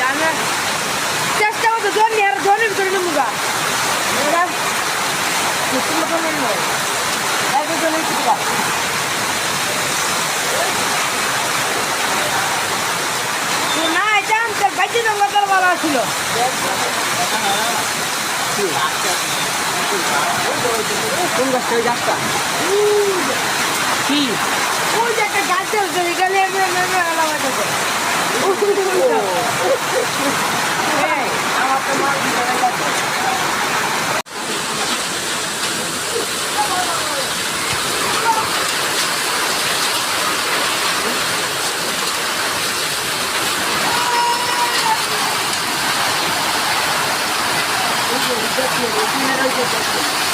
yani Çeşitli oldu dön yer dönüp dönüp bu da Neden? Gittim bakalım elini oldu Evde dönüp çıktı bak Şuna edem de bacı dönüp kadar var asılı Evet কোন গাছটা ওই গাছটা কি ওই যে একটা গাছ চলছে এখানে দিয়ে